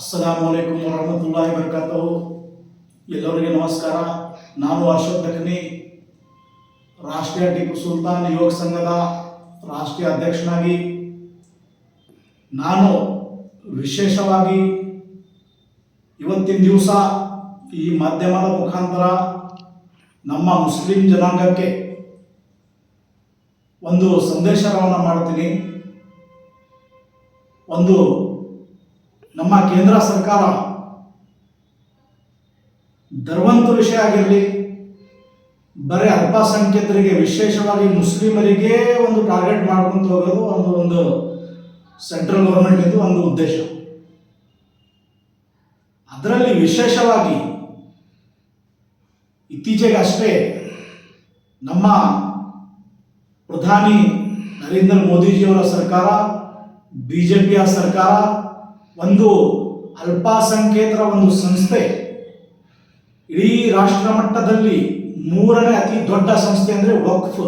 ಅಸ್ಸಲಾಮು ಅಲೈಕುಮ್ ವರಹಮತುಲ್ಲಾಹಿ ಬರ್ಕಾತಹು ಎಲ್ಲರಿಗೆ ನಮಸ್ಕಾರ. ನಾನು ಅಶೋಕ್ ದಖನಿ ರಾಷ್ಟ್ರೀಯ ಟಿಪ್ಪು ಸುಲ್ತಾನ್ ಯುವಕ ಸಂಘದ ರಾಷ್ಟ್ರೀಯ ಅಧ್ಯಕ್ಷನಾಗಿ. ನಾನು ವಿಶೇಷವಾಗಿ ಇವತ್ತಿನ ದಿವಸ ಈ ಮಾಧ್ಯಮದ ಮುಖಾಂತರ ನಮ್ಮ ಮುಸ್ಲಿಂ ಜನಾಂಗಕ್ಕೆ ಒಂದು ಸಂದೇಶವನ್ನು ಮಾಡ್ತೀನಿ. ಒಂದು ನಮ್ಮ ಕೇಂದ್ರ ಸರ್ಕಾರ ಧರ್ವಂತ ವಿಷಯ ಆಗಿರಲಿ, ಬರೀ ಅಲ್ಪಸಂಖ್ಯಾತರಿಗೆ, ವಿಶೇಷವಾಗಿ ಮುಸ್ಲಿಮರಿಗೆ ಒಂದು ಟಾರ್ಗೆಟ್ ಮಾಡ್ಕೊಂತ ಹೋಗೋದು ಒಂದು ಒಂದು ಸೆಂಟ್ರಲ್ ಗೌರ್ಮೆಂಟ್ ಒಂದು ಉದ್ದೇಶ. ಅದರಲ್ಲಿ ವಿಶೇಷವಾಗಿ ಇತ್ತೀಚೆಗೆ ಅಷ್ಟೇ ನಮ್ಮ ಪ್ರಧಾನಿ ನರೇಂದ್ರ ಮೋದಿಜಿಯವರ ಸರ್ಕಾರ ಬಿ ಜೆ ಪಿಯ ಸರ್ಕಾರ ಒಂದು ಅಲ್ಪಸಂಖ್ಯಾತರ ಒಂದು ಸಂಸ್ಥೆ. ಇಡೀ ರಾಷ್ಟ್ರ ಮಟ್ಟದಲ್ಲಿ ಮೂರನೇ ಅತಿ ದೊಡ್ಡ ಸಂಸ್ಥೆ ಅಂದರೆ ವಕ್ಫ್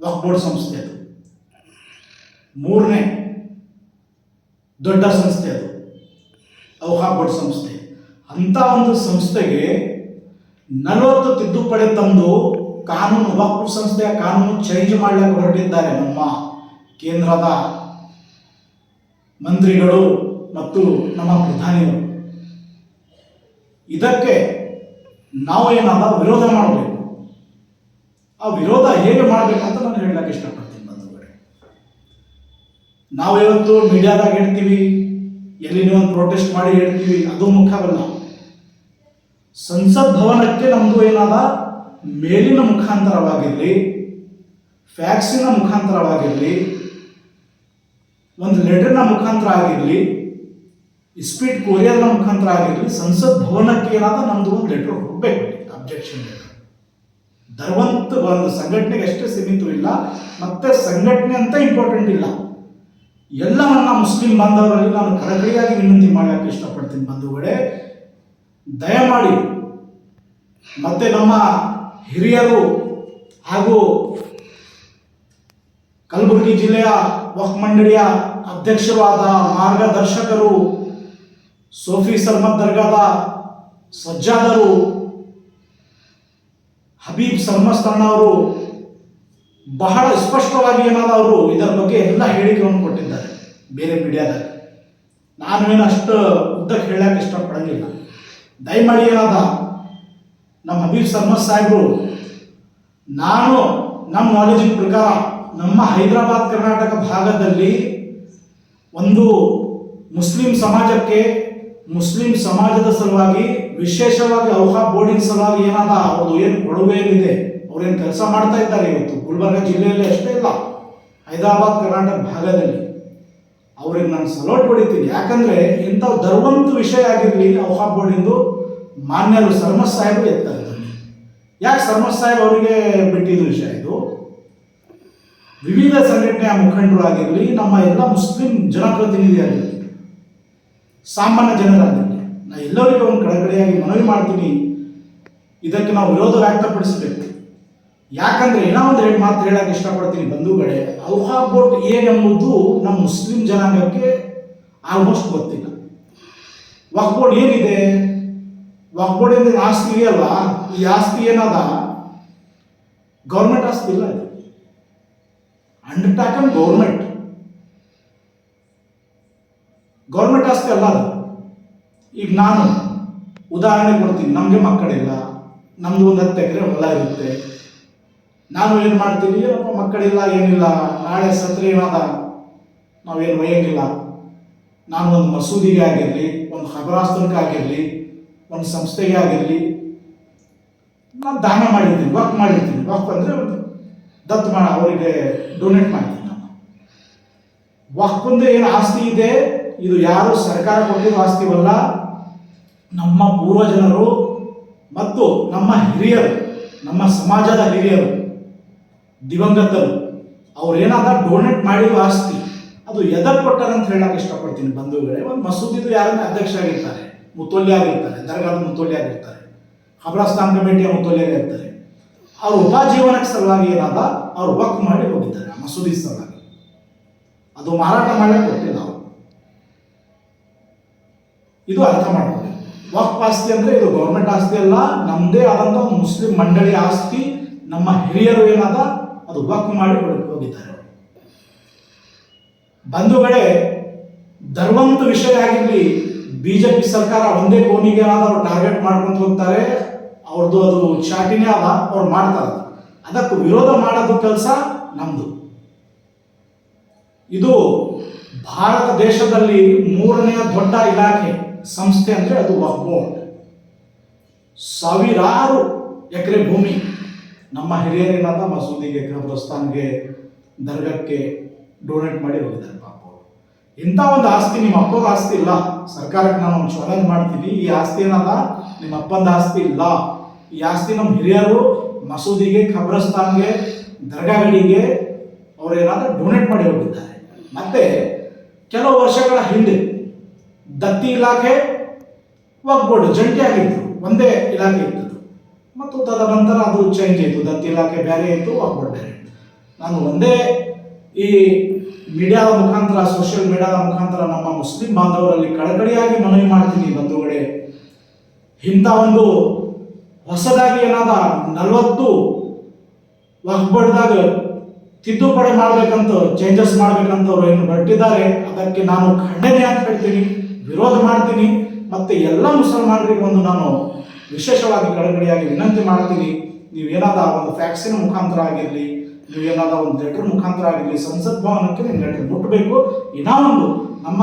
ವಕ್ಫ್ ಬೋರ್ಡ್ ಸಂಸ್ಥೆ ಅದು. ಮೂರನೇ ದೊಡ್ಡ ಸಂಸ್ಥೆ ಅದು ಅವಹಾ ಬೋರ್ಡ್ ಸಂಸ್ಥೆ. ಅಂತ ಒಂದು ಸಂಸ್ಥೆಗೆ ನಲವತ್ತು ತಿದ್ದುಪಡಿ ತಂದು ಕಾನೂನು, ವಕ್ಫ್ ಸಂಸ್ಥೆಯ ಕಾನೂನು ಚೇಂಜ್ ಮಾಡಲಿಕ್ಕೆ ಹೊರಟಿದ್ದಾರೆ ನಮ್ಮ ಕೇಂದ್ರದ ಮಂತ್ರಿಗಳು ಮತ್ತು ನಮ್ಮ ಪ್ರಧಾನಿಗಳು ಇದಕ್ಕೆ ನಾವು ಏನಾದ ವಿರೋಧ ಮಾಡಬೇಕು. ಆ ವಿರೋಧ ಹೇಗೆ ಮಾಡಬೇಕಂತ ನಾನು ಹೇಳಕ್ಕೆ ಇಷ್ಟಪಡ್ತೀನಿ ನಾವು ಇವತ್ತು ಮೀಡಿಯಾದಾಗ ಹೇಳ್ತೀವಿ ಎಲ್ಲಿ ಒಂದು ಪ್ರೊಟೆಸ್ಟ್ ಮಾಡಿ ಹೇಳ್ತೀವಿ, ಅದು ಮುಖ್ಯವಲ್ಲ. ಸಂಸತ್ ಭವನಕ್ಕೆ ನಮ್ಮದು ಏನಾದ ಮೇಲಿನ ಮುಖಾಂತರವಾಗಿರಲಿ ಫ್ಯಾಕ್ಸಿನ ಮುಖಾಂತರವಾಗಿರಲಿ ಒಂದು ಲೆಟರ್ನ ಮುಖಾಂತರ ಆಗಿರಲಿ ಸ್ಪೀಡ್ ಕೊರಿಯರ್ನ ಮುಖಾಂತರ ಆಗಿರಲಿ, ಸಂಸತ್ ಭವನಕ್ಕೆ ಏನಾದ ನಮ್ದು ಒಂದು ಲೆಟರ್ ಹೋಗ್ಬೇಕು. ಅಬ್ಜೆಕ್ಷನ್ ಲೆಟರ್ ಧರ್ವಂತ ಒಂದು ಸಂಘಟನೆಗೆ ಅಷ್ಟೇ ಇಲ್ಲ, ಮತ್ತೆ ಸಂಘಟನೆ ಅಂತ ಇಂಪಾರ್ಟೆಂಟ್ ಇಲ್ಲ. ಎಲ್ಲ ನನ್ನ ಮುಸ್ಲಿಂ ಬಾಂಧವರಲ್ಲಿ ನಾನು ಕಳಕಳಿಯಾಗಿ ವಿನಂತಿ ಮಾಡಕ್ಕೆ ಇಷ್ಟಪಡ್ತೀನಿ ಬಂಧುಗಳೇ. ದಯಮಾಡಿ, ಮತ್ತೆ ನಮ್ಮ ಹಿರಿಯರು ಹಾಗೂ ಕಲಬುರಗಿ ಜಿಲ್ಲೆಯ ವಕ್ ಮಂಡಳಿಯ ಅಧ್ಯಕ್ಷರಾದ ಮಾರ್ಗದರ್ಶಕರು, ಸೋಫಿ ಸರ್ಮದ್ ದರ್ಗಾದ ಸಜ್ಜಾದರು, ಹಬೀಬ್ ಸರ್ಮಸ್ತಣ್ಣ ಅವರು ಬಹಳ ಸ್ಪಷ್ಟವಾಗಿ ಏನಾದ ಅವರು ಇದರ ಬಗ್ಗೆ ಎಲ್ಲ ಹೇಳಿಕೆಯನ್ನು ಕೊಟ್ಟಿದ್ದಾರೆ ಬೇರೆ ಮೀಡಿಯಾದಾಗ. ನಾನು ಏನು ಅಷ್ಟು ಉದ್ದಕ್ಕೆ ಹೇಳಕ್ಕೆ ಇಷ್ಟಪಡಂಗಿಲ್ಲ. ದಯಮಾಡಿ ಏನಾದ, ನಮ್ಮ ಹಬೀಬ್ ಸರ್ಮಸ್ ಸಾಹೇಬರು, ನಾನು ನಮ್ಮ ನಾಲೆಜಿನ ಪ್ರಕಾರ ನಮ್ಮ ಹೈದರಾಬಾದ್ ಕರ್ನಾಟಕ ಭಾಗದಲ್ಲಿ ಒಂದು ಮುಸ್ಲಿಂ ಸಮಾಜಕ್ಕೆ, ಮುಸ್ಲಿಂ ಸಮಾಜದ ಸಲುವಾಗಿ, ವಿಶೇಷವಾಗಿ ಔಹಾ ಬೋರ್ಡಿನ ಸಲುವಾಗಿ ಏನಾದ ಅವ್ರದ್ದು ಏನು ಕೊಡುಗೆ ಏನಿದೆ, ಅವ್ರೇನು ಕೆಲಸ ಮಾಡ್ತಾ ಇದ್ದಾರೆ ಇವತ್ತು? ಗುಲ್ಬರ್ಗ ಜಿಲ್ಲೆಯಲ್ಲಿ ಅಷ್ಟೇ ಇಲ್ಲ. ಹೈದರಾಬಾದ್ ಕರ್ನಾಟಕ ಭಾಗದಲ್ಲಿ. ಅವ್ರಿಗೆ ನಾನು ಸಲೋಟ್ ಹೊಡಿತೀನಿ. ಯಾಕಂದ್ರೆ ಇಂಥ ಧರ್ಮಂತ ವಿಷಯ ಆಗಿರಲಿ, ಔಹಾ ಬೋರ್ಡಿಂದು ಮಾನ್ಯರು ಸರ್ಮಸ್ ಸಾಹೇಬರು ಎತ್ತಾರೆ. ಯಾಕೆ ಸರ್ಮತ್ ಸಾಹೇಬ್ ಅವರಿಗೆ ಬಿಟ್ಟಿದ್ದು ವಿಷಯ ಇದು? ವಿವಿಧ ಸಂಘಟನೆಯ ಮುಖಂಡರು ಆಗಿರಲಿ, ನಮ್ಮ ಎಲ್ಲ ಮುಸ್ಲಿಂ ಜನಪ್ರತಿನಿಧಿ ಆಗಿರಲಿ ಸಾಮಾನ್ಯ ಜನರಾಗಿರಲಿ, ನಾ ಎಲ್ಲರಿಗೂ ಒಂದು ಕಳಕಳಿಯಾಗಿ ಮನವಿ ಮಾಡ್ತೀನಿ. ಇದಕ್ಕೆ ನಾವು ವಿರೋಧ ವ್ಯಕ್ತಪಡಿಸಬೇಕು. ಯಾಕಂದ್ರೆ ಏನೋ ಒಂದು ಎರಡು ಮಾತು ಹೇಳಕ್ಕೆ ಇಷ್ಟಪಡ್ತೀನಿ ಬಂಧುಗಳೇ. ಔಹಾ ಬೋಟ್ ಏನೆಂಬುದು ನಮ್ಮ ಮುಸ್ಲಿಂ ಜನಾಂಗಕ್ಕೆ ಆಲ್ಮೋಸ್ಟ್ ಗೊತ್ತಿಲ್ಲ. ವಕ್ ಏನಿದೆ? ವಕ್ ಬೋರ್ಡ್ ಆಸ್ತಿ ಇದೆಯಲ್ಲ ಈ ಆಸ್ತಿ ಏನದ? ಗೌರ್ಮೆಂಟ್ ಆಸ್ತಿ ಇಲ್ಲ ಅಂಡರ್ಟಾಕನ್ ಗೌರ್ಮೆಂಟ್ ಗೌರ್ಮೆಂಟ್ ಆಸ್ತಿ ಅಲ್ಲ ಅದು. ಈಗ ನಾನು ಉದಾಹರಣೆ ಕೊಡ್ತೀನಿ, ನಮಗೆ ಮಕ್ಕಳಿಲ್ಲ, ನಮ್ದು ಒಂದು ಹತ್ತು ಎಕರೆ ಹೊಲ ಇರುತ್ತೆ. ನಾನು ಏನು ಮಾಡ್ತೀನಿ ಏನಪ್ಪ ಮಕ್ಕಳಿಲ್ಲ, ಏನಿಲ್ಲ, ನಾಳೆ ಸತ್ರೆ ಏನಾದ? ನಾವೇನು ಒಯ್ಯಂಗಿಲ್ಲ. ನಾನು ಒಂದು ಮಸೂದಿಗೆ ಆಗಿರಲಿ, ಒಂದು ಖಬರಾಸ್ತನಕ್ಕೆ ಆಗಿರಲಿ, ಒಂದು ಸಂಸ್ಥೆಗೆ ಆಗಿರಲಿ, ನಾನು ದಾನ ಮಾಡಿರ್ತೀನಿ ವಕ್ ಮಾಡಿರ್ತೀನಿ. ವಕ್ ಅಂದರೆ ದತ್ತು ಮಾಡ, ಅವರಿಗೆ ಡೊನೇಟ್ ಮಾಡ್ತೀನಿ ನಾನು. ವಕ್ಫಂದು ಏನು ಆಸ್ತಿ ಇದೆ, ಇದು ಯಾರು ಸರ್ಕಾರ ಕೊಟ್ಟಿರೋ ಆಸ್ತಿವಲ್ಲ, ನಮ್ಮ ಪೂರ್ವಜನರು ಮತ್ತು ನಮ್ಮ ಹಿರಿಯರು, ನಮ್ಮ ಸಮಾಜದ ಹಿರಿಯರು, ದಿವಂಗತರು ಅವ್ರೇನಾದ ಡೊನೇಟ್ ಮಾಡಿರೋ ಆಸ್ತಿ, ಅದು ಎದರ್ ಕೊಟ್ಟಾರಂತ ಹೇಳಕ್ಕೆ ಇಷ್ಟಪಡ್ತೀನಿ. ಬಂಧುಗಳೇ, ಒಂದು ಮಸೂದಿದು ಯಾರನ್ನ ಅಧ್ಯಕ್ಷ ಆಗಿರ್ತಾರೆ ಮುತ್ತೊಲ್ಲಿ ಆಗಿರ್ತಾರೆ, ದರ್ಗಾದ ಮುತ್ತೊಲ್ಲಿ ಆಗಿರ್ತಾರೆ ಖಬರಸ್ತಾನ್ ಕಮಿಟಿಯ ಮುತ್ತೊಲ್ಲಿ ಆಗಿರ್ತಾರೆ. ಅವ್ರ ಉಪಾಜೀವನಕ್ಕೆ ಸಲುವಾಗಿ ಏನಾದ ಅವ್ರು ವಕ್ ಮಾಡಿ ಹೋಗಿದ್ದಾರೆ ಮಸೂದಿ ಸಲುವಾಗಿ. ಅದು ಮಾರಾಟ ಮಾಡಕ್ಕೆ ಕೊಟ್ಟಿಲ್ಲ ಅವರು. ಇದು ಅರ್ಥ ಮಾಡ್ಕೊಳ್ಳಿ. ವಕ್ಫ್ ಆಸ್ತಿ ಅಂದ್ರೆ ಇದು ಗೌರ್ಮೆಂಟ್ ಆಸ್ತಿ ಅಲ್ಲ ನಮ್ಮದೇ ಆದಂಥ ಒಂದು ಮುಸ್ಲಿಂ ಮಂಡಳಿ ಆಸ್ತಿ, ನಮ್ಮ ಹಿರಿಯರು ಏನಾದ ಅದು ವಕ್ ಮಾಡಿ ಹೋಗಿದ್ದಾರೆ ಬಂಧುಗಳೇ ಧರ್ಮಂತ ವಿಷಯ ಆಗಿರಲಿ, ಬಿಜೆಪಿ ಸರ್ಕಾರ ಒಂದೇ ಕೋನಿಗೆ ಏನಾದ್ರು ಟಾರ್ಗೆಟ್ ಮಾಡ್ಕೊಂಡು ಹೋಗ್ತಾರೆ ಅವ್ರದ್ದು ಅದು ಚಾಟಿನೇ ಅದ ಅವ್ರು ಮಾಡ್ತಾರೆ ಅದಕ್ಕೆ ವಿರೋಧ ಮಾಡೋದು ಕೆಲಸ ನಮ್ದು. ಇದು ಭಾರತ ದೇಶದಲ್ಲಿ ಮೂರನೇ ದೊಡ್ಡ ಇಲಾಖೆ ಸಂಸ್ಥೆ ಅಂದ್ರೆ ಅದು ವಕ್ಫ್ ಬೋರ್ಡ್ ಸಾವಿರಾರು ಎಕರೆ ಭೂಮಿ ನಮ್ಮ ಹಿರಿಯರೇನಾದ ಮಸೂದಿಗೆ ಕಬ್ರಸ್ತಾನ್ಗೆ ದರ್ಗಕ್ಕೆ ಡೊನೇಟ್ ಮಾಡಿ ಹೋಗಿದ್ದಾರೆ ಪಾಪ ಇಂಥ ಒಂದು ಆಸ್ತಿ ನಿಮ್ಮ ಅಪ್ಪನ ಆಸ್ತಿ ಇಲ್ಲ. ಸರ್ಕಾರಕ್ಕೆ ನಾನು ಒಂದು ಚಾಲೆಂಜ್ ಮಾಡ್ತೀನಿ. ಈ ಆಸ್ತಿ ಏನದ? ನಿಮ್ಮ ಅಪ್ಪಂದ ಆಸ್ತಿ ಇಲ್ಲ. ಈ ಆಸ್ತಿ ನಮ್ಮ ಹಿರಿಯರು ಮಸೂದಿಗೆ, ಖಬ್ರಸ್ತಾನ್ಗೆ, ದರ್ಗಾಗಳಿಗೆ ಅವ್ರು ಏನಾದರೂ ಡೊನೇಟ್ ಮಾಡಿ ಹೋಗಿದ್ದಾರೆ. ಮತ್ತೆ ಕೆಲವು ವರ್ಷಗಳ ಹಿಂದೆ ದತ್ತಿ ಇಲಾಖೆ ಒಗ್ಗೂಡು ಜಂಟಿಯಾಗಿತ್ತು ಒಂದೇ ಇಲಾಖೆ ಇತ್ತು ಮತ್ತು ತದನಂತರ ಅದು ಚೇಂಜ್ ಆಯಿತು. ದತ್ತಿ ಇಲಾಖೆ ಬೇರೆ ಇತ್ತು, ಒಗ್ಗೂಡು ಬೇರೆ ನಾನು ಒಂದೇ ಈ ಮೀಡಿಯಾದ ಮುಖಾಂತರ ಸೋಷಿಯಲ್ ಮೀಡಿಯಾದ ಮುಖಾಂತರ ನಮ್ಮ ಮುಸ್ಲಿಂ ಬಾಂಧವರಲ್ಲಿ ಕಳಕಳಿಯಾಗಿ ಮನವಿ ಮಾಡ್ತೀನಿ ಬಂಧುಗಳೇ. ಇಂಥ ಒಂದು ಹೊಸದಾಗಿ ಏನಾದ ನಲವತ್ತು ವಕ್ಬಡ್ದಾಗ ತಿದ್ದುಪಡಿ ಮಾಡ್ಬೇಕಂತ ಚೇಂಜಸ್ ಮಾಡ್ಬೇಕಂತ ಅವ್ರು ಏನು ಹೊರಟಿದ್ದಾರೆ, ಅದಕ್ಕೆ ನಾನು ಖಂಡನೆ ಅಂತ ಹೇಳ್ತೀನಿ, ವಿರೋಧ ಮಾಡ್ತೀನಿ, ಮತ್ತೆ ಎಲ್ಲ ಮುಸಲ್ಮಾನರಿಗೆ ಒಂದು ನಾನು ವಿಶೇಷವಾಗಿ ಕಳಕಳಿಯಾಗಿ ವಿನಂತಿ ಮಾಡ್ತೀನಿ, ನೀವೇನಾದ ಒಂದು ಫ್ಯಾಕ್ಸಿನ ಮುಖಾಂತರ ಆಗಿರಲಿ, ನೀವೇನಾದ ಒಂದು ಲೆಟರ್ ಮುಖಾಂತರ ಆಗಿರಲಿ, ಸಂಸತ್ ಭವನಕ್ಕೆ ನೀವು ಲೆಟರ್ ಮುಟ್ಟಬೇಕು ಇನ್ನೂ ಒಂದು ನಮ್ಮ